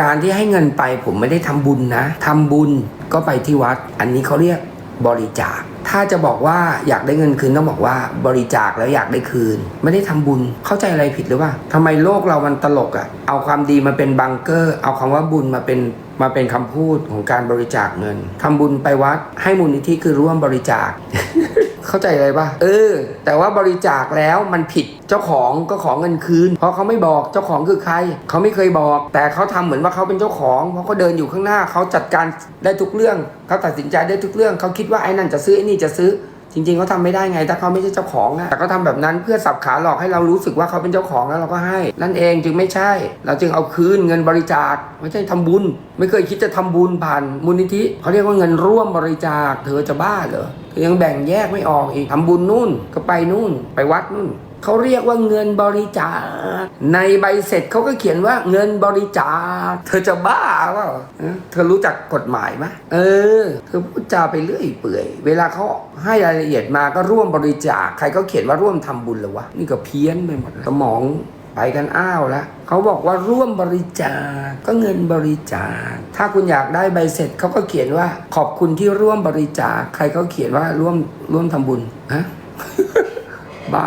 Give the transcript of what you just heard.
การที่ให้เงินไปผมไม่ได้ทำบุญนะทำบุญก็ไปที่วัด อันนี้เขาเรียกบริจาค ถ้าจะบอกว่าอยากได้เงินคืนต้องบอกว่าบริจาคแล้วอยากได้คืน ไม่ได้ทำบุญเข้าใจอะไรผิดหรือเปล่าทำไมโลกเรามันตลกอะ่ะ เอาความดีมาเป็นบังเกอร์ เอาคำว่าบุญมาเป็นมาเป็นคำพูดของการบริจาคเงินทำบุญไปวัดให้มูลนิธิคือร่วมบริจาค เข้าใจอะไรป่ะเออ แต่ว่าบริจาคแล้วมันผิดเจ้าของก็ขอเงินคืน เพราะเขาไม่บอกเจ้าของคือใคร เขาไม่เคยบอก แต่เขาทำเหมือนว่าเขาเป็นเจ้าของ เพราะเขาเดินอยู่ข้างหน้าเขาจัดการได้ทุกเรื่องเขาตัดสินใจได้ทุกเรื่องเขาคิดว่าไอ้นั่นจะซื้อไอ้นี่จะซื้อ จริงๆเขาทำไม่ได้ไง ถ้าเขาไม่ใช่เจ้าของอะแต่เขาทำแบบนั้นเพื่อสับขาหลอกให้เรารู้สึกว่าเขาเป็นเจ้าของแล้วเราก็ให้ นั่นเองจึงไม่ใช่ เราจึงเอาคืนเงินบริจาคไม่ใช่ทำบุญ ไม่เคยคิดจะทำบุญผ่านมูลนิธิเขาเรียกว่าเงินร่วมบริจาค เธอจะบ้าเหรอเธอยังแบ่งแยกไม่ออกอีกทำบุญนู่นก็ไปนู่น ไปวัดนู่น เขาเรียกว่าเงินบริจาค ในใบเสร็จเขาก็เขียนว่าเงินบริจาค เธอจะบ้าเปล่าเออเธอรู้จักกฎหมายไหมเออ เธอพูดจาไปเรื่อยเปื่อย เวลาเขาให้รายละเอียดมาก็ร่วมบริจาค ใครเขาเขียนว่าร่วมทำบุญเหรอวะ นี่ก็เพี้ยนไปหมดเลยสมองไปกันอ้าวแล้วเขาบอกว่าร่วมบริจาคก็เงินบริจาค ถ้าคุณอยากได้ใบเสร็จเขาก็เขียนว่าขอบคุณที่ร่วมบริจาค ใครเขาเขียนว่าร่วมร่วมทำบุญฮะบ้า